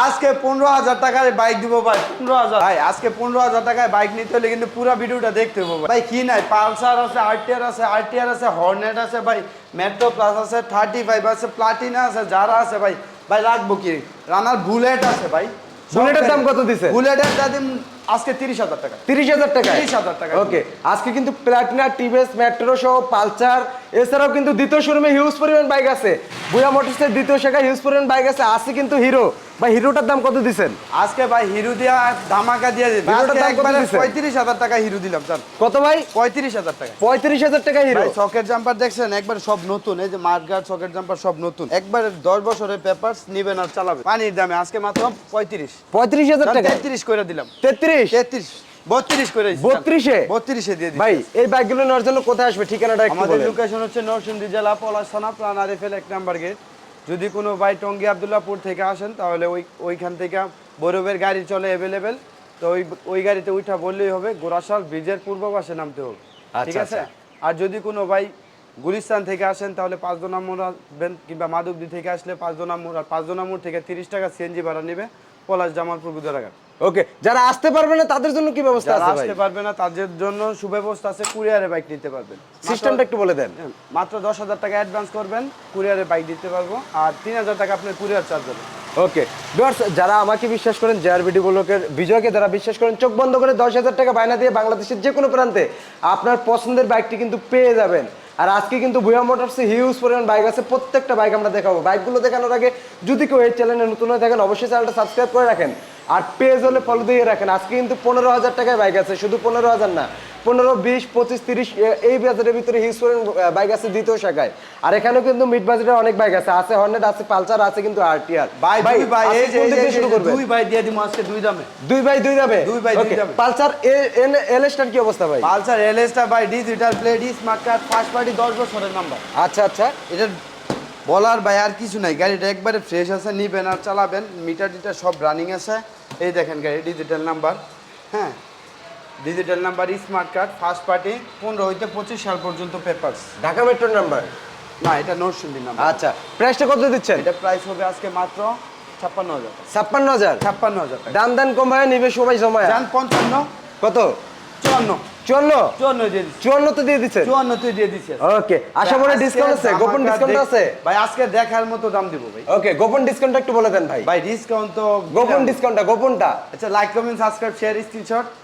আজকে পনেরো হাজার টাকার বাইক দিব ভাই। পনেরো হাজার। ভাই আজকে পনেরো হাজার টাকায় বাইক নিতে হলে কিন্তু পুরো ভিডিওটা দেখতে হবে ভাই। কি নাই? পালসার আছে আরটিআর আছে আরটিআর আছে হর্নেট আছে ভাই মেট্রো প্লাস আছে থার্টি ফাইভ আছে প্লাটিনা আছে যারা আছে ভাই। ভাই রাখব কি? রানার বুলেট আছে ভাই। বুলেটের দাম কত দিছে? বুলেটের দাম আজকে তিরিশ হাজার টাকা। তিরিশ হাজার টাকা 30,000 টাকা। ওকে আজকে কিন্তু প্লাটিনা টিভিএস মেট্রো সহ পালসার এছাড়াও কিন্তু দ্বিতীয় শোরুমে হিউজ পরিমাণ বাইক আছে। বুয়া মোটরসের দ্বিতীয় শাখায় হিউজ পরিমাণ বাইক আছে আছে কিন্তু হিরো বা হিরোটার দাম কত দিছেন? আজকে ভাই হিরো দিয়া ধামাকা দিয়ে হিরোটার দাম কত দিছে? পঁয়ত্রিশ হাজার টাকা হিরো দিলাম স্যার কত ভাই? পঁয়ত্রিশ হাজার টাকা। পঁয়ত্রিশ হাজার টাকা হিরো ভাই সকেট জাম্পার দেখছেন? একবার সব নতুন এই যে মার্গার সকেট জাম্পার সব নতুন। একবার দশ বছরের পেপারস নিবেন আর চালাবেন। পানির দামে আজকে মাত্র পঁয়ত্রিশ। পঁয়ত্রিশ হাজার টাকা। তেত্রিশ করে দিলাম। তেত্রিশ? তেত্রিশ। বত্রিশ করে দিচ্ছি। বত্রিশে? বত্রিশে দিয়ে ভাই এই বাইকগুলো নেওয়ার জন্য কোথায় আসবে? ঠিকানাটা একটু আমাদের লোকেশন হচ্ছে নরসিংদী জেলা পলাশ প্লান আরিফেল এক নাম্বার গেট যদি কোনো ভাই টঙ্গী আবদুল্লাপুর থেকে আসেন তাহলে ওই ওইখান থেকে বৈরবের গাড়ি চলে অ্যাভেলেবেল তো ওই ওই গাড়িতে উঠা বললেই হবে গোরাশাল ব্রিজের পূর্ব পাশে নামতে হবে। ঠিক আচ্ছা, আছে আর যদি কোনো ভাই গুলিস্তান থেকে আসেন তাহলে পাঁচ নম্বর আসবেন কিংবা মাধবদী থেকে আসলে পাঁচ নম্বর আর পাঁচ নম্বর থেকে তিরিশ টাকা সিএনজি ভাড়া নেবে পলাশ জামালপুর গুদারাঘাট। ওকে যারা আসতে পারবে না তাদের জন্য কি ব্যবস্থা আছে আসতে পারবে না তাদের জন্য সুব্যবস্থা আছে কুরিয়ারে বাইক নিতে পারবেন। সিস্টেমটা একটু বলে দেন। হ্যাঁ, মাত্র দশ হাজার টাকা অ্যাডভান্স করবেন কুরিয়ারে বাইক দিতে পারব আর তিন হাজার টাকা আপনার কুরিয়ার চার্জ হবে। ওকে ভিউয়ার্স যারা আমাকে বিশ্বাস করেন জেআরবিডি ব্লকের বিজয়কে যারা বিশ্বাস করেন চোখ বন্ধ করে দশ হাজার টাকা বায়না দিয়ে বাংলাদেশের যে কোনো প্রান্তে আপনার পছন্দের বাইকটি কিন্তু পেয়ে যাবেন। আর আজকে কিন্তু ভুয়া মোটরসে হিউজ পরিমাণ বাইক আছে প্রত্যেকটা বাইক আমরা দেখাবো। বাইকগুলো দেখানোর আগে যদি কেউ এই চ্যানেলে নতুন হয়ে থাকেন অবশ্যই চ্যানেলটা সাবস্ক্রাইব করে রাখেন। আর পেজ হলে ফলো দিয়ে রাখেন। আজকে কিন্তু পনেরো হাজার টাকায় বাইক আছে শুধু পনেরো হাজার না পনেরো বিশ পঁচিশ তিরিশ এই বাজারের ভিতরে হিউজ বাইক আছে দ্বিতীয় শাখায়। আর এখানেও কিন্তু মিড বাজারে অনেক বাইক আছে আছে হর্নেট আছে পালসার আছে কিন্তু আরটিআর ভাই দুই ভাই এই যে শুরু দুই ভাই দিয়ে দিব আজকে দুই দামে। দুই যাবে। পালসার কি অবস্থা ভাই? পালসার এলএসটা ভাই digital plate smart card first party দশ বছরের নাম্বার আচ্ছা আচ্ছা। এটা বলার ভাই আর কিছু নাই গাড়িটা একবারে ফ্রেশ আছে নিবেন আর চালাবেন মিটার টিটার সব রানিং আছে। এই দেখেন গাড়ি ডিজিটাল নাম্বার হ্যাঁ? Digital number smart card first party পনেরো হইতে পঁচিশ সাল পর্যন্ত পেপার ঢাকা মেট্রোর নাম্বার না এটা নরসিংদী নাম্বার আচ্ছা প্রাইসটা কত দিচ্ছেন? এটা প্রাইস হবে আজকে মাত্র ছাপ্পান্ন হাজার ছাপ্পান্ন হাজার? ছাপ্পান্ন হাজার দাম দান কমায় নিবে সবাই জমায়। দাম পঞ্চান্ন। কত? চুয়ান্ন। চুয়ান্ন? চুয়ান্ন দিয়ে দিচ্ছি। চুয়ান্ন তো দিয়ে দিচ্ছেন চুয়ান্ন তুই দিয়ে দিচ্ছে ওকে আশা মনে ডিসকাউন্ট আছে গোপন ডিসকাউন্ট আছে? ভাই আজকে দেখার মতো দাম দিব ভাই। ওকে গোপন ডিসকাউন্টটা একটু বলে দেন ভাই। ভাই ডিসকাউন্ট তো গোপন ডিসকাউন্টটা গোপনটা। আচ্ছা like comment subscribe share screenshot discount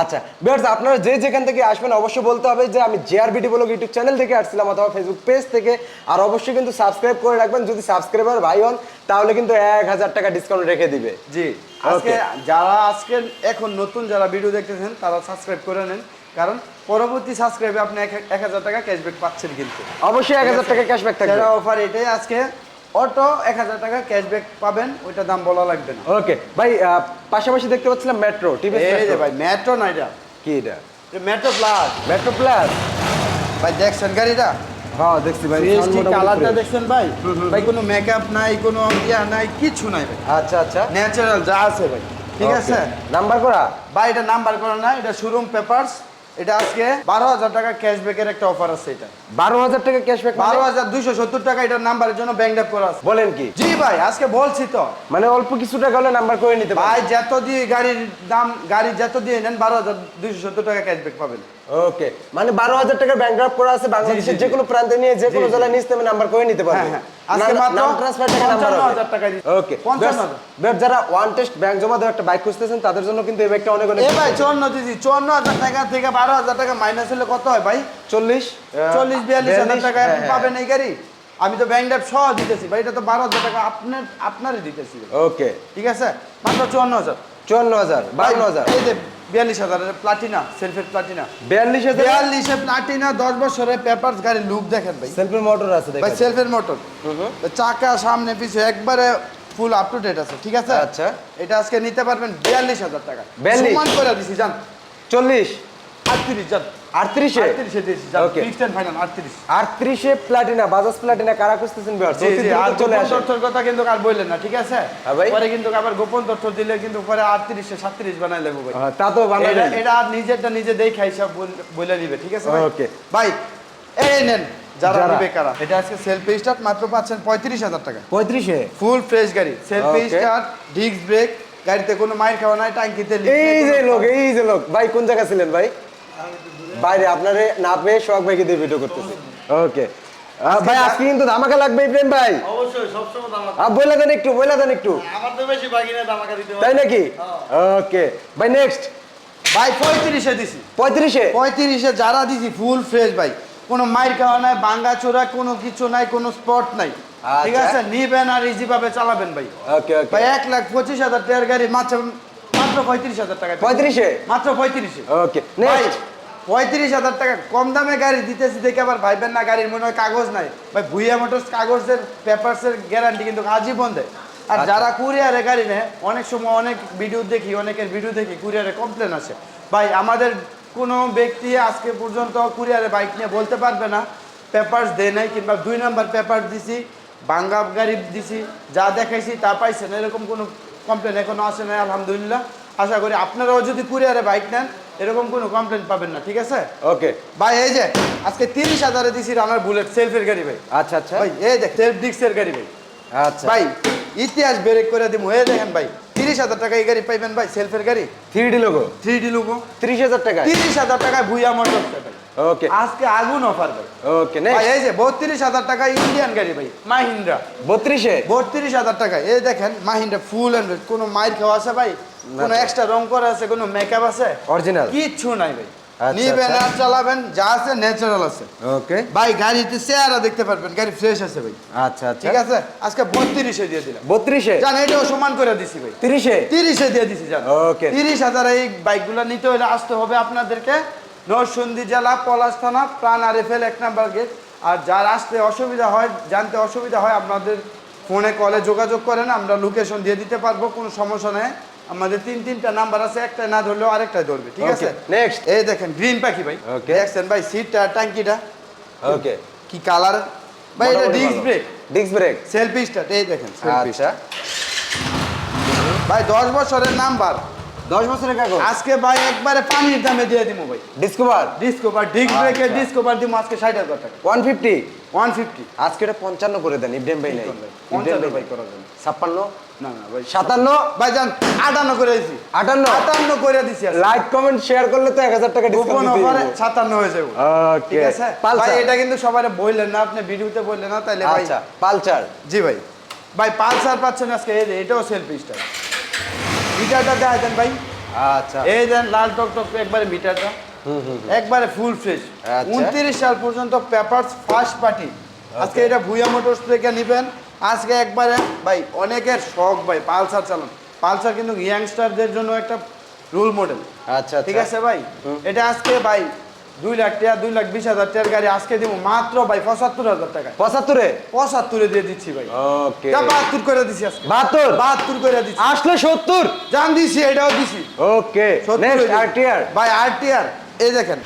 আচ্ছা বিয়ার্স আপনারা যে যেখান থেকে আসবেন অবশ্যই বলতে হবে যে আমি জেআরবিডি ব্লগ ইউটিউব চ্যানেল থেকে আসছিলাম অথবা ফেসবুক পেজ থেকে। আর অবশ্যই কিন্তু সাবস্ক্রাইব করে রাখবেন। যদি সাবস্ক্রাইবার ভাই হন তাহলে কিন্তু এক হাজার টাকা ডিসকাউন্ট রেখে দিবে। জি। আজকে যারা আজকে এখন নতুন যারা ভিডিও দেখতেছেন তারা সাবস্ক্রাইব করে নেন। কারণ পরবর্তী সাবস্ক্রাইবে আপনি এক হাজার টাকা ক্যাশব্যাক পাচ্ছেন কিন্তু। অবশ্যই এক হাজার টাকা ক্যাশব্যাক থাকবে। অফার এটাই আজকে অটো এক হাজার টাকা ক্যাশব্যাক পাবেন ওইটা দাম বলা লাগবে না। ওকে ভাই পাশাপাশি দেখতে পাচ্ছিলাম মেট্রো টিভি ভাই মেট্রো না এটা? কি এটা? মেট্রো প্লাস মেট্রো প্লাস ভাই দেখছেন গাড়িটা? হ্যাঁ দেখছি ভাই কালারটা দেখছেন ভাই? ভাই কোনো মেকআপ নাই কোনো ইয়া নাই কিছু নাই ভাই। আচ্ছা আচ্ছা। ন্যাচারাল যা আছে ভাই। ঠিক আছে? নাম্বার করা? ভাই এটা নাম্বার করা না এটা শোরুম পেপারস এটা আজকে বারো হাজার টাকা ক্যাশব্যাকের একটা অফার আছে এটা। বারো হাজার টাকা ক্যাশব্যাক বারো হাজার দুইশো সত্তর টাকা এটার নাম্বারের জন্য ব্যাংক ড্যাপ করা আছে। বলেন কি? জি ভাই আজকে বলছি তো। মানে অল্প কিছু টাকা হলে নাম্বার করে নিতে ভাই যত দিয়ে গাড়ির দাম গাড়ি যত দিয়ে নেন বারো হাজার দুইশো সত্তর টাকা ক্যাশব্যাক পাবেন। ওকে মানে বারো হাজার টাকা ব্যাংক ড্রাফট করা আছে বাংলাদেশের যে কোনো প্রান্তে নিয়ে যে কোনো। জেলায় নাম্বার করে নিতে পারবে। হ্যাঁ, হ্যাঁ। আজকে মাত্র নাম ট্রান্সফার টাকা নাম্বার 55,000 টাকা দিচ্ছি। ওকে 55,000 বেশ যারা ওয়ান টেস্ট ব্যাংক জমা দেওয়া একটা বাইক খুঁজতেছেন তাদের জন্য কিন্তু এই বাইকটা অনেক অনেক ভাই চুয়ান্ন দিদি চুয়ান্ন হাজার টাকা থেকে বারো হাজার টাকা মাইনাস হলে কত হয় ভাই? চল্লিশ চল্লিশ বিয়াল্লিশ হাজার টাকা হ্যাঁ, পাবেন এই গাড়ি। আমি তো ব্যাংক ড্যাপ সহ দিতেছি ভাই এটা তো বারো হাজার টাকা আপনার আপনারই দিতেছি। ওকে ঠিক আছে? মাত্র চুয়ান্ন হাজার। চুয়ান্ন হাজার হাজার। এই যে বিয়াল্লিশ হাজার প্লাটিনা সেলফের প্লাটিনা বিয়াল্লিশ বিয়াল্লিশে প্লাটিনা দশ বছরের পেপার্স গাড়ির লুক দেখেন ভাই। সেলফের মোটর আছে ভাই সেলফের মোটর চাকা সামনে পিছু একবারে ফুল আপ টু ডেট আছে ঠিক আছে? আচ্ছা। এটা আজকে নিতে পারবেন বিয়াল্লিশ হাজার টাকা। 42 সমান করে দিছি জান। চল্লিশ? আটত্রিশ জান। আটত্রিশে? আটত্রিশে দিয়েছি জান Okay. Fixed and final Platina Bajaj Platina কারা খুঁজতেছেন বিহার জি জি আর চলে আসে। তথ্যের কথা কিন্তু আর বললেন না ঠিক আছে? হ্যাঁ পরে কিন্তু আবার গোপন তথ্য দিলে কিন্তু পরে আটত্রিশে সাতত্রিশ বানাই লেবো ভাই। হ্যাঁ, তা তো এটা- আর নিজেরটা নিজে দেখে হিসাব বলে নিবে ঠিক আছে ভাই? Okay. ভাই এই নেন যারা যারা। নিবে কারা? এটা আজকে সেলফি স্টার্ট মাত্র পাচ্ছেন পঁয়ত্রিশ হাজার টাকা। পঁয়ত্রিশে? ফুল ফ্রেশ গাড়ি। সেলফি স্টার্ট ডিস্ক ব্রেক গাড়িতে কোনো মাইর খাওয়া নাই leak এই যে লোক এই যে লোক। ভাই কোন জায়গা ছিলেন ভাই? বাইরে আপনারে না পেয়ে সোহাগ ভাইকে দিয়ে ভিডিও করতেছে। ওকে ভাই আজকে কিন্তু ধামাকা লাগবে ইব্রাহিম ভাই। অবশ্যই সবসময় দেন একটু বলে দেন একটু। আমার তো বেশি বাকি না দামাকা দিতে তাই নাকি? ওকে ভাই নেক্সট ভাই পঁয়ত্রিশে দিছি। পঁয়ত্রিশে? পঁয়ত্রিশে যারা দিছি ফুল ফ্রেশ ভাই। কোনো মাইর খাওয়া নাই বাঙ্গা চোরা কোনো কিছু নাই কোনো স্পট নাই। ঠিক আচ্ছা। আছে? নিবেন আর ইজি ভাবে চালাবেন ভাই। ওকে ওকে ভাই এক লাখ পঁচিশ হাজার টাকার গাড়ি মাত্র মাত্র পঁয়ত্রিশ হাজার টাকা। পঁয়ত্রিশে? মাত্র পঁয়ত্রিশে। ওকে ভাই নেক্সট পঁয়ত্রিশ হাজার টাকা কম দামে গাড়ি দিতেছি দেখে আবার ভাইবেন না গাড়ির মনে হয় কাগজ নাই। ভাই ভুইয়া মোটরস কাগজের পেপারসের গ্যারান্টি কিন্তু আজীবন দেয়। আর আচ্ছা। যারা কুরিয়ারে গাড়ি নেয় অনেক সময় অনেক ভিডিও দেখি অনেকের ভিডিও দেখি কুরিয়ারে কমপ্লেন আসে। ভাই আমাদের কোনো ব্যক্তি আজকে পর্যন্ত কুরিয়ারে বাইক নিয়ে বলতে পারবে না। পেপারস দেয় নাই কিংবা দুই নাম্বার পেপার দিছি বাঙ্গা গাড়ি দিছি যা দেখাইছি তা পাইছে না এরকম কোনো কমপ্লেন এখনও আসে নাই আলহামদুলিল্লাহ। আশা করি আপনারাও যদি কুরিয়ারে বাইক নেন এরকম কোনো কমপ্লেন পাবেন না ঠিক আছে? ওকে ভাই এই যে আজকে তিরিশ হাজারে দিছি রানার বুলেট সেলফের গাড়ি ভাই। আচ্ছা আচ্ছা। ভাই এই দেখ সেলফ ডিক্সের গাড়ি ভাই। আচ্ছা। ভাই ইতিহাস বেরেক করে দিব এই দেখেন ভাই। তিরিশ হাজার টাকা এই গাড়ি পাইবেন ভাই সেলফের গাড়ি। Three D logo? Three D logo. ত্রিশ হাজার টাকা তিরিশ হাজার টাকায় ভুইয়া মোটর ওকে আজকে আগুন অফার ভাই। ওকে ভাই এই যে বত্রিশ হাজার টাকা ইন্ডিয়ান গাড়ি ভাই মাহিন্দ্রা বত্রিশে? বত্রিশ হাজার টাকা এই দেখেন মাহিন্দ্রা ফুল অ্যান্ড কোনো মাইর খাওয়া আছে ভাই? কোনো এক্সট্রা রং করা আছে কোনো মেকআপ আছে? অরিজিনাল কিচ্ছু নাই ভাই। নিবেন আচ্ছা। আর চালাবেন যা আছে ন্যাচারাল আছে। ওকে ভাই গাড়িতে চেহারা দেখতে পারবেন গাড়ি ফ্রেশ আছে ভাই। আচ্ছা আচ্ছা। ঠিক আছে? আজকে বত্রিশে দিয়ে দিলাম। বত্রিশে? জান এটাও সমান করে দিছি ভাই। তিরিশে? তিরিশে দিয়ে দিছি জান। Okay. তিরিশ হাজার এই বাইকগুলো নিতে হলে আসতে হবে আপনাদেরকে। নরসিংদী জেলা পলাশ থানা প্রাণ আরএফএল এক নাম্বার গেট। আর যার আসতে অসুবিধা হয় জানতে অসুবিধা হয় আপনাদের ফোনে কলে যোগাযোগ করেন আমরা লোকেশন দিয়ে দিতে পারব কোনো সমস্যা নেই। আমাদের তিন তিনটা নাম্বার আছে একটা না ধরলেও আরেকটাই ধরবে ঠিক আছে? নেক্সট এই দেখেন গ্রিন পাখি ভাই। Okay. দেখছেন ভাই সিটটা ট্যাঙ্কিটা? ওকে কি কালার ভাই এটা disc brake disc brake selfie start এই দেখেন আচ্ছা। ভাই দশ বছরের নাম্বার। দশ বছরের কাগজ? আজকে ভাই একবারে পানির দামে দিয়ে দিব ভাই। ডিসকভার ডিসকভার ডিস্ক ব্রেকের। ডিসকভার দিব আজকে ষাট হাজার টাকা। ওয়ান ফিফটি ওয়ান ফিফটি আজকে এটা পঞ্চান্ন করে দেন ইব্রাহিম ভাই নাই। ইব্রাহিম ভাই করা যাবে ছাপ্পান্ন? না না ভাই সাতান্ন? ভাই যান আটান্ন করে দিছি। আটান্ন? আটান্ন করে দিছি। লাইক কমেন্ট শেয়ার করলে তো এক হাজার টাকা ডিসকাউন্ট অফারে সাতান্ন হয়ে যাবে। ঠিক আছে? ভাই এটা কিন্তু সবাই বললেন না আপনি ভিডিওতে বললেন না তাইলে ভাই আচ্ছা জি ভাই। ভাই পালসার পাচ্ছেন আজকে এই এটাও সেলফি স্টার মিটারটা দেখা দেন ভাই। আচ্ছা। এই দেন লাল টক টক একবারে মিটারটা। একবারে ফুল ফ্রেশ আচ্ছা। উনত্রিশ সাল পর্যন্ত পেপারস ফার্স্ট পার্টি আজকে এটা ভুইয়া মোটরস থেকে নেবেন। আজকে একবারে ভাই অনেকের শখ ভাই পালসার চালান। পালসার কিন্তু ইয়াংস্টারদের জন্য একটা রোল মডেল আচ্ছা ঠিক আছে ভাই? এটা আজকে ভাই দুই লাখ টাকা দুই লাখ বিশ হাজার টাকার গাড়ি আজকে দিব মাত্র ভাই পঁচাত্তর হাজার টাকা পঁচাত্তরে? পঁচাত্তরে দিয়ে দিচ্ছি ভাই। ওকে বাহাত্তর করে দিছি আজকে। বাহাত্তর? বাহাত্তর করে দিচ্ছি। আসলে সত্তর? জান দিছি এটাও দিছি। ওকে। আরটিআর ভাই আরটিআর এই দেখেন।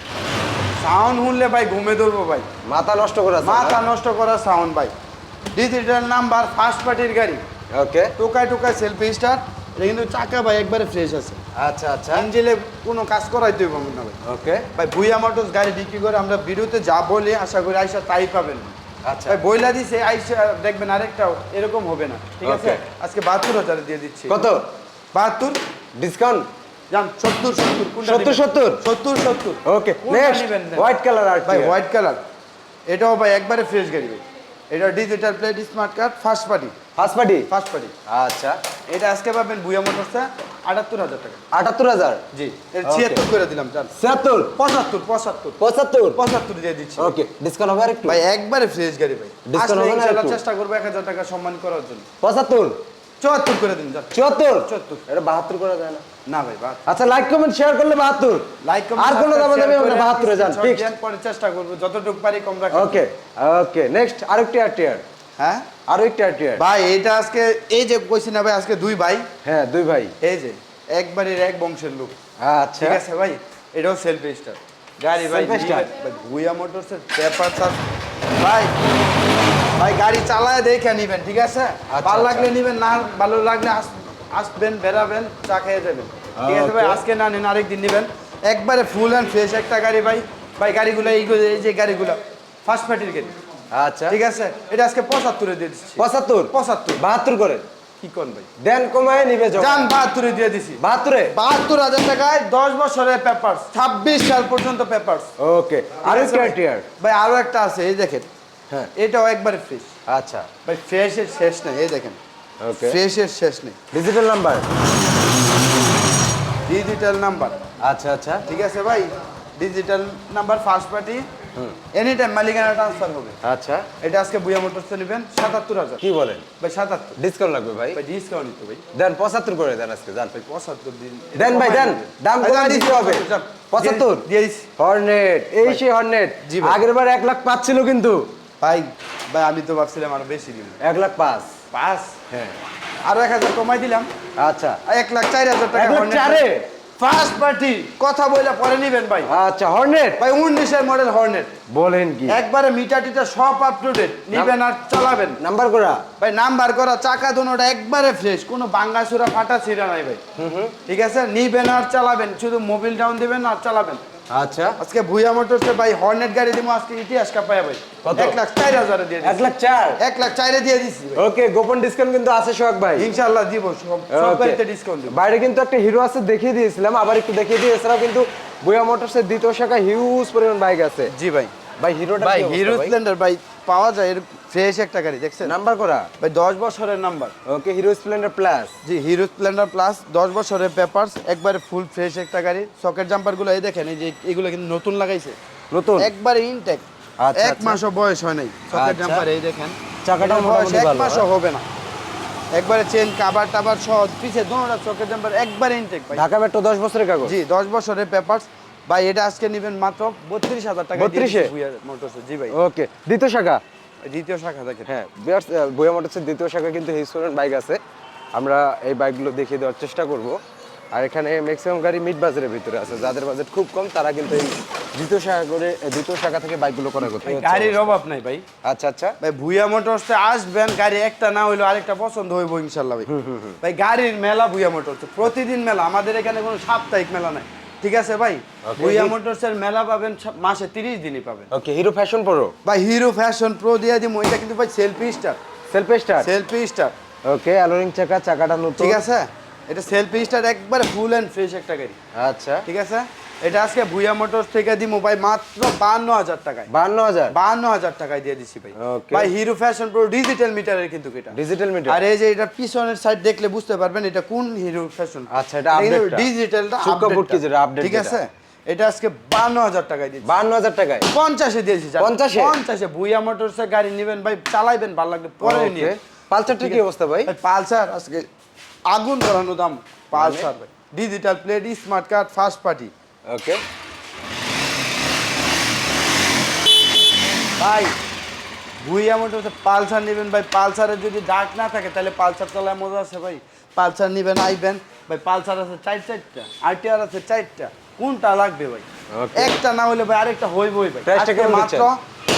সাউন্ড শুনলে ভাই ঘুমে ধরবো ভাই। মাথা নষ্ট করা মাথা নষ্ট করা সাউন্ড ভাই। ডিজিটাল নাম্বার ফার্স্ট পার্টির গাড়ি। ওকে টোকায় টোকায় সেলফি স্টার্ট এটা কিন্তু চাকা ভাই একবারে ফ্রেশ আছে। আচ্ছা আচ্ছা। ইঞ্জিলে কোনো কাজ না ভাই। ওকে ভাই ভুইয়া মোটরস গাড়ি বিক্রি করে আমরা ভিডিওতে যা বলি আশা করি আইসা তাই পাবেন। আচ্ছা। ভাই বইলা দিছে আইসা দেখবেন আরেকটাও এরকম হবে না। ঠিক আছে? আজকে বাহাত্তর হাজারে দিয়ে দিচ্ছি। কত? বাহাত্তর। ডিসকাউন্ট যান সত্তর সত্তর সত্তর সত্তর? ওকে নেক্সট হোয়াইট কালার আর ভাই হোয়াইট কালার এটাও ভাই একবারে ফ্রেশ গাড়ি ভাই। এটা digital plate smart card first party first party first party আচ্ছা। এটা আজকে পাবেন বুয়া মোটরসে আটাত্তর হাজার টাকা। আটাত্তর হাজার? জি. ছিয়াত্তর করে দিলাম চার ছিয়াত্তর? পঁচাত্তর পঁচাত্তর। পঁচাত্তর? পঁচাত্তর দিয়ে দিচ্ছি। ওকে ডিসকাউন্ট হবে একটু ভাই একবারে ফ্রেশ গাড়ি ভাই। আসলে হবে চেষ্টা করব এক হাজার টাকা সম্মান করার জন্য। পঁচাত্তর? চুয়াত্তর করে দিন চুয়াত্তর? চুয়াত্তর। এটা বাহাত্তর করা যায় না। না ভাই আচ্ছা লাইক কমেন্ট শেয়ার করলে বাহাত্তর। লাইক আর কোনো দামে দামে আমরা বাহাত্তরে যান ঠিক পরে চেষ্টা করব যতটুকু পারি কম রাখি। ওকে ওকে নেক্সট আরেকটি আরটিআর হ্যাঁ? আরও একটি আরটিআর ভাই এটা আজকে এই যে কইছি না ভাই আজকে দুই ভাই। হ্যাঁ দুই ভাই। এই যে একবারের এক বংশের লোক। আচ্ছা। ঠিক আছে ভাই? এটাও সেলফ স্টার গাড়ি ভাই Self start? ভাই ভুইয়া মোটরসের পেপার চার্জ। ভাই ভাই গাড়ি চালায় দেখে নিবেন ঠিক আছে? ভালো আচ্ছা। লাগলে নিবেন না ভালো লাগলে আসবেন বেরাবেন চা খেয়ে যাবেন। ঠিক আছে ভাই আজকে না নেন আরেকদিন নিবেন। একবারে ফুল অ্যান্ড ফ্রেশ একটা গাড়ি ভাই। ভাই গাড়িগুলো এই যে গাড়িগুলো ফার্স্ট পার্টির গাড়ি। আচ্ছা। ঠিক আছে? এটা আজকে পঁচাত্তরে দিয়ে দিচ্ছি। পঁচাত্তর? পঁচাত্তর। বাহাত্তর করে? কি কোন ভাই? দেন কমায় নিবে যান বাহাত্তরে দিয়ে দিছি। বাহাত্তরে? বাহাত্তর হাজার টাকায় দশ বছরের পেপার ছাব্বিশ সাল পর্যন্ত পেপার ওকে আর ভাই? আরও একটা আছে এই দেখেন। হ্যাঁ। এটাও একবারে ফ্রেশ আচ্ছা। ভাই ফ্রেশের শেষ নেই এই দেখেন। ফ্রেশের শেষ নেই। ডিজিটাল নাম্বার ডিজিটাল নাম্বার আচ্ছা আচ্ছা। ঠিক আছে ভাই? Digital number first party any time মালিকানা ট্রান্সফার হবে। আচ্ছা। এটা আজকে বুয়া মোটরসে নেবেন সাতাত্তর হাজার। কি বলেন? ভাই সাতাত্তর। ডিসকাউন্ট লাগবে ভাই? ভাই ডিসকাউন্ট তো ভাই। দেন পঁচাত্তর করে দেন আজকে জান ভাই পঁচাত্তর দিন। দেন ভাই দেন। দাম ভাই, দিতে হবে। পঁচাত্তর। হর্নেট এই সেই হর্নেট আগের বার এক লাখ পাঁচ ছিল কিন্তু। ভাই ভাই আমি তো ভাবছিলাম আরও বেশি দিব। এক লাখ পাঁচ। পাঁচ হ্যাঁ। আরও এক হাজার কমাই দিলাম। আচ্ছা। এক লাখ চার হাজার টাকা এক চারে? ফার্স্ট পার্টি কথা বলে পরে নিবেন ভাই। আচ্ছা হর্নেট ভাই উনিশের মডেল হর্নেট বলেন কি? একবারে মিটার টিটার সব আপ টু ডেট নিবেন আর চালাবেন। নাম্বার করা? ভাই নাম্বার করা চাকা দুনোটা একবারে ফ্রেশ কোনো বাঙ্গাসুরা ফাটা ছিঁড়া নাই ভাই। ঠিক আছে? নিবেন আর চালাবেন। শুধু মোবিল ডাউন দিবেন আর চালাবেন। আচ্ছা। আজকে ভুইয়া মোটরসে ভাই হর্নেট গাড়ি দিব আজকে ইতিহাস কাপায় ভাই? এক লাখ চার হাজারে দিয়ে এক লাখ চার? এক লাখ চারে দিয়ে ভাই। ওকে গোপন ডিসকাউন্ট কিন্তু আছে সোহাগ ভাই। ইনশাল্লাহ দিব সব সব গাড়িতে ডিসকাউন্ট দিব। বাইরে কিন্তু একটা হিরো আছে দেখিয়ে দিয়েছিলাম আবার একটু দেখিয়ে দিয়ে এছাড়াও কিন্তু বুয়া মোটরসের দ্বিতীয় শাখা হিউজ পরিমাণ বাইক আছে। জি ভাই। ভাই হিরোটা ভাই হিরো স্প্লেন্ডার ভাই পাওয়া যায় এর ফ্রেশ একটা গাড়ি দেখছেন? নাম্বার করা? ভাই দশ বছরের number. Okay Hero Splendor plus জি হিরো স্প্লেন্ডার প্লাস দশ বছরের পেপারস একবারে ফুল ফ্রেশ একটা গাড়ি। সকেট জাম্পারগুলো এই দেখেন এই যে এগুলো কিন্তু নতুন লাগাইছে। নতুন? একবারে ইনটেক আচ্ছা, এক আচ্ছা। মাসও বয়স হয় নাই। সকেট আচ্ছা। জাম্পার এই দেখেন। এটার বয়স এক মাসও হ্যাঁ? হবে না। একবারে চেন কাবার টাবার সহ পিছে দোনোটা সকেট জাম্পার একবারে ইনটেক ভাই। ঢাকা মেট্রো দশ বছরের কাগজ? জি দশ বছরের পেপারস। ভাই এটা আজকে নেবেন মাত্র বত্রিশ হাজার টাকা 32 এ? মোটরসে। জি ভাই। ওকে দ্বিতীয় শাখা? দ্বিতীয় শাখা হ্যাঁ বিয়ার্স বইয়া মোটরসের দ্বিতীয় শাখা কিন্তু হিস্টোরিয়ান বাইক আছে। আমরা এই বাইকগুলো দেখিয়ে দেওয়ার চেষ্টা করব। আর এখানে ম্যাক্সিমাম গাড়ি মিড বাজারের ভিতরে আছে। যাদের বাজেট খুব কম তারা কিন্তু এই দ্বিতীয় শাখা করে দ্বিতীয় শাখা থেকে বাইকগুলো করার করতে গাড়ির অভাব নাই ভাই। আচ্ছা আচ্ছা। ভাই ভুইয়া মোটরসে আসবেন গাড়ি একটা না হইল আরেকটা পছন্দ হইব ইনশাল্লাহ ভাই। ভাই গাড়ির মেলা ভুইয়া মোটরস। প্রতিদিন মেলা। আমাদের এখানে কোনো সাপ্তাহিক মেলা নাই। ঠিক আছে ভাই? ভুইয়া মোটরস এর মেলা পাবেন মাসে তিরিশ দিনই পাবেন। ওকে হিরো ফ্যাশন প্রো ভাই হিরো ফ্যাশন প্রো দিয়ে দিই এটা কিন্তু ভাই selfie star selfie star selfie star okay alloy ring চাকা চাকাটা নতুন। ঠিক আছে? এটা সেলফি স্টার একবারে ফুল এন্ড ফ্রেশ একটা গাড়ি। আচ্ছা। ঠিক আছে? এটা আজকে ভুইয়া মোটরস থেকে দিব ভাই মাত্র বান্ন হাজার টাকায়। বান্ন হাজার? বান্ন হাজার টাকায় দিয়ে দিছি ভাই. ভাই হিরো ফ্যাশন প্রো ডিজিটাল মিটারের কিন্তু এটা। ডিজিটাল মিটার আর এই যে এটা পিছনের সাইড দেখলে বুঝতে পারবেন এটা কোন হিরো ফ্যাশন আচ্ছা, এটা update টা। ডিজিটালটা update ঠিক আছে? এটা আজকে বান্ন হাজার টাকায় দিচ্ছি। বান্ন হাজার টাকায়? পঞ্চাশে দিয়েছি জান। 50 এ? পঞ্চাশে। ভুইয়া মোটরসে গাড়ি নেবেন ভাই চালাইবেন ভালো লাগবে পরে. নিয়ে। পালসারটা কি অবস্থা ভাই? ভাই পালসার আজকে আগুন ধরানো দাম। পালসার ভাই। Digital plate smart card first party okay ভাই ভুইয়া মোটরসে পালসার নেবেন ভাই পালসারের যদি ডাক না থাকে তাহলে পালসার চালায় মজা আছে ভাই। পালসার নেবেন আইবেন। ভাই পালসার আছে চার চারটা আরটিআর আছে চারটা। কোনটা লাগবে ভাই. একটা না হলে ভাই আরেকটা হইবই ভাই। মাত্র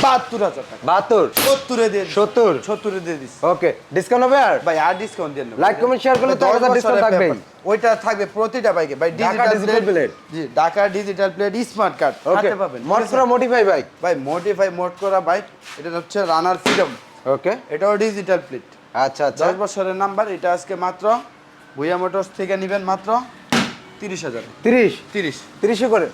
বাহাত্তর হাজার টাকা। বাহাত্তর? সত্তরে দিয়ে সত্তর? সত্তরে দিয়ে দিচ্ছি ওকে ডিসকাউন্ট হবে আর? ভাই আর ডিসকাউন্ট দিয়ে নেব। Like, comment, করলে তো ভাই, আমাদের দশ discount বছরের থাকবেই। paper। ওইটা থাকবে প্রতিটা বাইকে ভাই ডিজিটাল প্লেট জি Dhaka digital plate smart card হাতে পাবেন। মটসরা মডিফাই বাইক ভাই মোটিফাই মোড করা বাইক এটা হচ্ছে রানার ফ্রিডম ওকে এটাও ডিজিটাল প্লেট আচ্ছা আচ্ছা। দশ বছরের নাম্বার এটা আজকে মাত্র। ভুইয়া মোটরস থেকে নেবেন মাত্র তিরিশ হাজার। তিরিশ? তিরিশ। তিরিশে করে?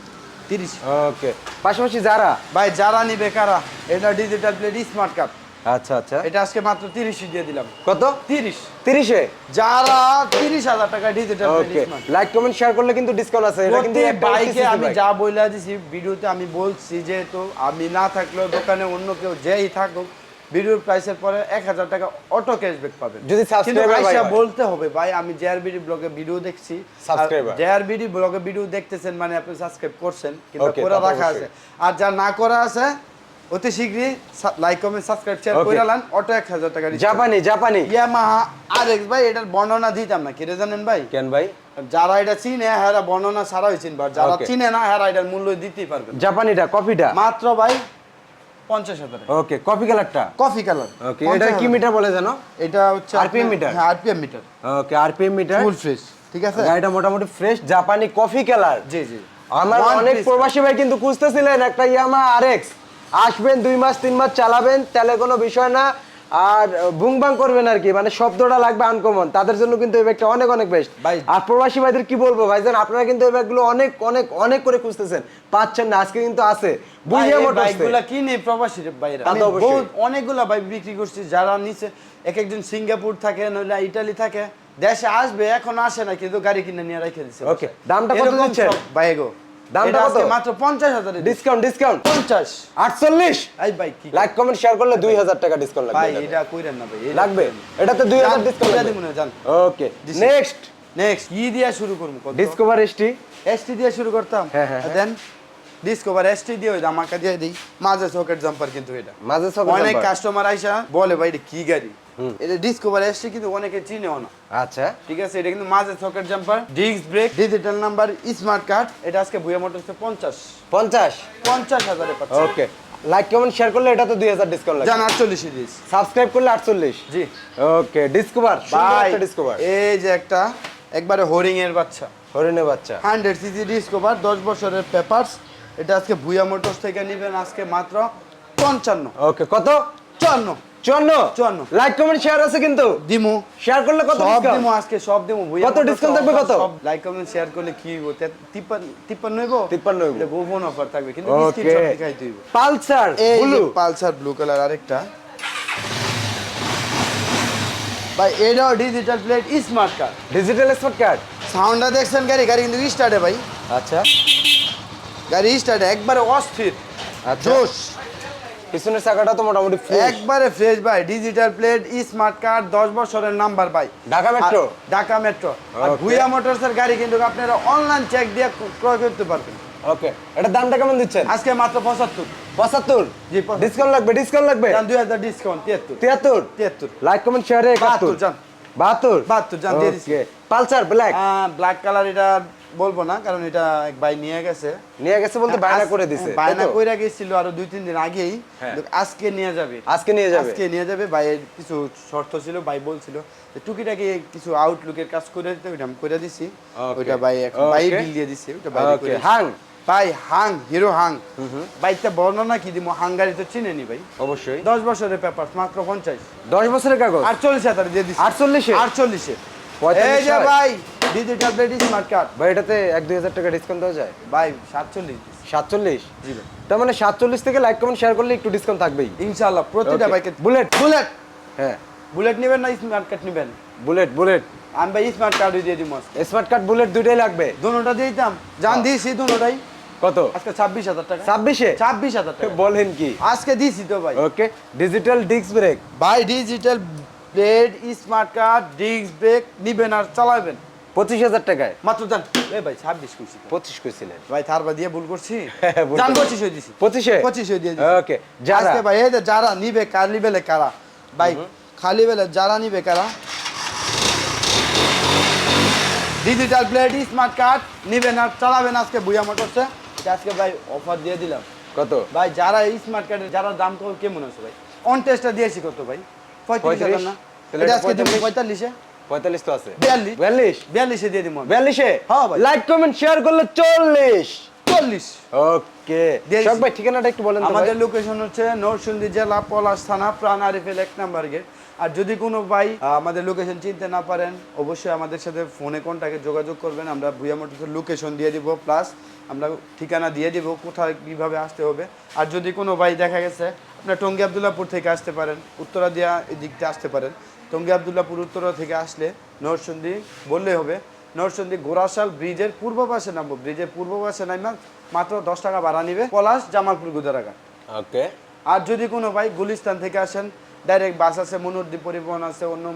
তিরিশ। ওকে পাশাপাশি যারা? ভাই যারা নিবে কারা? এটা ডিজিটাল প্লেট স্মার্ট কাপ আচ্ছা আচ্ছা। এটা আজকে মাত্র তিরিশই দিয়ে দিলাম। কত? তিরিশ। তিরিশে? যারা তিরিশ হাজার টাকা digital okay like comment share করলে কিন্তু ডিসকাউন্ট আছে। এটা কিন্তু বাইকে আমি। যা বলে দিছি ভিডিওতে আমি বলছি যেহেতু আমি না থাকলেও দোকানে অন্য কেউ যেই থাকুক ভিডিওর প্রাইসের পরে এক হাজার টাকা অটো ক্যাশব্যাক পাবেন। যদি কিন্তু। বলতে হবে ভাই আমি জেআরবিডি ব্লগে ভিডিও দেখছি। জেআরবিডি ব্লগে ভিডিও দেখতেছেন মানে আপনি সাবস্ক্রাইব করছেন Okay, করে রাখা আছে। আর যা না করা আছে অতি শীঘ্রই লাইক কমেন্ট সাবস্ক্রাইব শেয়ার করে লান অটো এক হাজার টাকা জাপানি জাপানি। ইয়ামাহা আর এক্স ভাই এটার বর্ণনা দিতাম না কিরে জানেন ভাই? কেন ভাই? যারা এটা চিনে হ্যাঁ বর্ণনা ছাড়াই চিনবা যারা চিনে না হ্যাঁ এটার মূল্য দিতেই পারবেন জাপানিটা কফিটা মাত্র ভাই পঞ্চাশ হাজার। ওকে কফি কালারটা? Coffee colour. ওকে এটা কি মিটার বলে জানো এটা হচ্ছে RPM মিটার? হ্যাঁ RPM meter. Okay RPM meter? Full fresh ঠিক আছে? গাড়িটা মোটামুটি ফ্রেশ জাপানি কফি কালার। জি জি। আমার অনেক piece। প্রবাসী ভাই কিন্তু খুঁজতেছিলেন একটা ইয়ামা আরএক্স আসবেন দুই মাস তিন মাস চালাবেন তাহলে কোনো বিষয় না। আর বুংবাং করবেন আর কি মানে শব্দটা লাগবে আনকমন তাদের জন্য কিন্তু এই ব্যাগটা অনেক অনেক বেস্ট ভাই। আর প্রবাসী ভাইদের কি বলব ভাইজান আপনারা কিন্তু এই ব্যাগগুলো অনেক অনেক অনেক করে খুঁজতেছেন। পাচ্ছেন না আজকে কিন্তু আছে। বুঝিয়ে মোটরসে বাইকগুলা কিনে প্রবাসী আমি বহুত অনেকগুলা বাইক বিক্রি করছি যারা নিচে এক একজন সিঙ্গাপুর থাকে নইলে ইটালি থাকে। দেশে আসবে এখন আসে না কিন্তু গাড়ি কিনে নিয়ে রেখে দিছে Okay, দামটা কত দিচ্ছেন? সব বাইগো দামটা এটা কত? মাত্র পঞ্চাশ হাজারে ডিসকাউন্ট ডিসকাউন্ট পঞ্চাশ। আটচল্লিশ? এই বাইক কি? লাইক কমেন্ট শেয়ার করলে দুই হাজার টাকা ডিসকাউন্ট ভাই এটা কইরেন না ভাই লাগবে? এটাতে দুই হাজার জান, ডিসকাউন্ট লাগবে। দিবো জান। ওকে নেক্সট নেক্সট কি দিয়ে শুরু করব ডিসকভার এসটি এসটি দিয়ে শুরু করতাম। হ্যাঁ, হ্যাঁ, হ্যাঁ। দেন ডিসকভার এসটি দিয়ে ওই আমাকে দিয়ে দিই। মাঝে সকেট জাম্পার কিন্তু এটা। মাঝে অনেক কাস্টমার আইসা বলে ভাই এটা কি গাড়ি? এটা ডিসকভার এসটি কিন্তু অনেকে চিনেও না। আচ্ছা। ঠিক আছে এটা কিন্তু মাঝে socket jumper disc brake digital number smart card এটা আজকে ভুয়া মোটরসে পঞ্চাশ। পঞ্চাশ? পঞ্চাশ হাজারে ওকে। লাইক কমেন্ট শেয়ার করলে এটা তো দুই হাজার ডিসকাউন্ট লাগবে। জান আটচল্লিশে দিয়েছি। সাবস্ক্রাইব করলে আটচল্লিশ? জি। ওকে ডিসকভার ভাই ডিসকভার এই যে একটা একবারে হরিং এর বাচ্চা। হরিণে বাচ্চা। হান্ড্রেড সিসি ডিসকভার দশ বছরের পেপারস এটা আজকে ভুয়া মোটরস থেকে নেবেন আজকে মাত্র পঞ্চান্ন। ওকে কত? চুয়ান্ন। চুয়ান্ন? চুয়ান্ন। লাইক কমেন্ট শেয়ার আছে কিন্তু। দিমু। শেয়ার করলে কত সব দিমু আজকে সব দিমু কত discount থাকবে কত? লাইক কমেন্ট শেয়ার করলে কি হইব? তিপ্পান্ন তিপ্পান্ন হইব? 53 হইবো। গোপন অফার থাকবে কিন্তু স্ক্রিনশট দেখাই দিব। Pulsar blue Pulsar blue colour আরেকটা। ভাই এটাও digital plate smart card digital smart card সাউন্ডটা দেখছেন গাড়ি গাড়ি কিন্তু স্টার্টে ভাই। আচ্ছা। গাড়ি স্টার্টে একবারে অস্থির। আচ্ছা। জোশ। পিছনের চাকাটা তো মোটামুটি একবারে ফ্রেশ ভাই ডিজিটাল প্লেট স্মার্ট কার্ড দশ বছরের নাম্বার ভাই। ঢাকা মেট্রো? ঢাকা মেট্রো আর. ভুয়া মোটরসের গাড়ি কিন্তু আপনারা অনলাইন চেক দিয়ে ক্রয় করতে পারবেন। ওকে এটা দামটা কেমন দিচ্ছেন? আজকে মাত্র পঁচাত্তর। পঁচাত্তর? জি, ডিসকাউন্ট লাগবে ডিসকাউন্ট লাগবে? দুই হাজার ডিসকাউন্ট তিয়াত্তর। তিয়াত্তর? তিয়াত্তর। লাইক কমেন্ট শেয়ারে একাত্তর। 72 যান। বাহাত্তর? 72 যান, দিয়ে দিছি। পালসার ব্ল্যাক ব্ল্যাক কালার এটা বলব না কারণ এটা এক ভাই নিয়ে গেছে। নিয়ে গেছে বলতে বায়না করে দিছে হ্যাঁ, বায়না? কইরা গেছিল আরও দুই তিন দিন আগেই হ্যাঁ। আজকে নিয়ে যাবে। আজকে নিয়ে যাবে? আজকে নিয়ে যাবে ভাইয়ের কিছু শর্ত ছিল ভাই বলছিল যে টুকিটাকি কিছু আউটলুকের কাজ করে দিতে ওইটা আমি করে দিছি. ওইটা ভাই এখন ভাই বিল দিয়ে দিছে ওইটা ভাই ওকে হাং ভাই হাং হিরো হাং বাইকটা বর্ণনা কি দিব হাঙ্গারি তো চিনেনি ভাই। অবশ্যই। দশ বছরের পেপার মাত্র পঞ্চাশ। দশ বছরের কাগজ? আটচল্লিশ হাজার দিয়ে দিছি। আটচল্লিশে? আটচল্লিশে। এই যে ভাই ডিজিটাল প্লেট স্মার্ট কার্ড। ভাই এটাতে এক দুই হাজার টাকা ডিসকাউন্ট দেওয়া যায়। ভাই সাতচল্লিশ। সাতচল্লিশ? জি ভাই। তার মানে সাতচল্লিশ থেকে লাইক কমেন্ট শেয়ার করলে একটু ডিসকাউন্ট থাকবেই। ইনশাআল্লাহ প্রতিটা. বাইকে বুলেট বুলেট হ্যাঁ। বুলেট নেবেন না স্মার্ট কার্ড নেবেন? বুলেট বুলেট আমি ভাই স্মার্ট কার্ডই দিয়ে দিব স্মার্ট কার্ড বুলেট দুইটাই লাগবে। দুটোটা দিয়ে দিতাম। জান দিয়েছি দুটোটাই। কত? আজকে ছাব্বিশ হাজার টাকা। ছাব্বিশে? ছাব্বিশ হাজার টাকা। বলেন কি? আজকে দিয়েছি তো ভাই। ওকে ডিজিটাল ডিস্ক ব্রেক ভাই digital plate smart card disc brake নিবেন আর চালাবেন। পঁচিশ হাজার টাকায়। মাত্র জান। এ ভাই ছাব্বিশ কইছি পঁচিশ কইছিলেন। ভাই থারবা দিয়ে ভুল করছি? হ্যাঁ, জান পঁচিশ হয়ে দিছি। পঁচিশে? পঁচিশ হয়ে দিয়ে ওকে যারা ভাই এই যারা নিবে কালি বেলে কারা? ভাই খালি বেলে যারা নিবে কারা? ডিজিটাল প্লেট স্মার্ট কার্ড নিবেন আর চালাবেন আজকে বুয়া মোটরসে আজকে ভাই অফার দিয়ে দিলাম। কত? ভাই যারা স্মার্ট কার্ডের যারা দাম কম কেমন আছে ভাই? অন টেস্টটা দিয়েছি কত ভাই? পঁয়ত্রিশ হাজার না? এটা এটা আজকে দিব পঁয়তাল্লিশে? পঁয়তাল্লিশ তো আছে। বিয়াল্লিশ। বিয়াল্লিশ? বিয়াল্লিশে দিয়ে দিব বিয়াল্লিশে? হ্যাঁ। লাইক কমেন্ট শেয়ার করলে চল্লিশ। চল্লিশ। ওকে। ভাই ঠিকানাটা একটু বলেন আমাদের লোকেশন হচ্ছে নরসিংদী জেলা পলাশ থানা প্রাণ আরিফেল এক নাম্বার গেট আর যদি কোনো ভাই আমাদের লোকেশন চিনতে না পারেন অবশ্যই আমাদের সাথে ফোনে কন্টাক্টে যোগাযোগ করবেন। আমরা ভুয়া মোটরসের লোকেশন দিয়ে দিব প্লাস আমরা ঠিকানা দিয়ে দিব কোথায় কীভাবে আসতে হবে। আর যদি কোনো ভাই দেখা গেছে আপনার টঙ্গী আবদুল্লাপুর থেকে আসতে পারেন উত্তরা দিয়া এই দিকতে আসতে পারেন। টঙ্গী আবদুল্লাপুর উত্তরা থেকে আসলে নরসিংদী বললেই হবে। নরসিংদী গোরাশাল ব্রিজের পূর্ব পাশে নামবো। ব্রিজের পূর্ব পাশে নামা মাত্র দশ টাকা ভাড়া নিবে। পলাশ জামালপুর গুদারাঘাট। ওকে। আর যদি কোনো ভাই গুলিস্তান থেকে আসেন ডাইরেক্ট বাস আছে মনুদ্দি পরিবহন আছে অন্য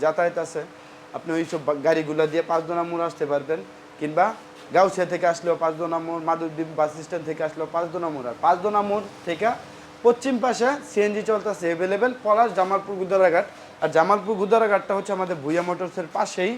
যাতায়াত আছে আপনি ওই সব বা- গাড়িগুলো দিয়ে পাঁচদোনা মোড় আসতে পারবেন। কিংবা গাউসিয়া থেকে আসলেও পাঁচ পাঁচদোনা মোড় মাধবদ্বীপ বাস স্ট্যান্ড থেকে আসলেও পাঁচ পাঁচদোনা মোড়। আর পাঁচ পাঁচদোনা মোড় থেকে পশ্চিম পাশে সিএনজি চলতেছে অ্যাভেলেবেল পলাশ জামালপুর গুদারাঘাট। আর জামালপুর গুদারাঘাটটা হচ্ছে আমাদের ভুইয়া মোটরসের পাশেই।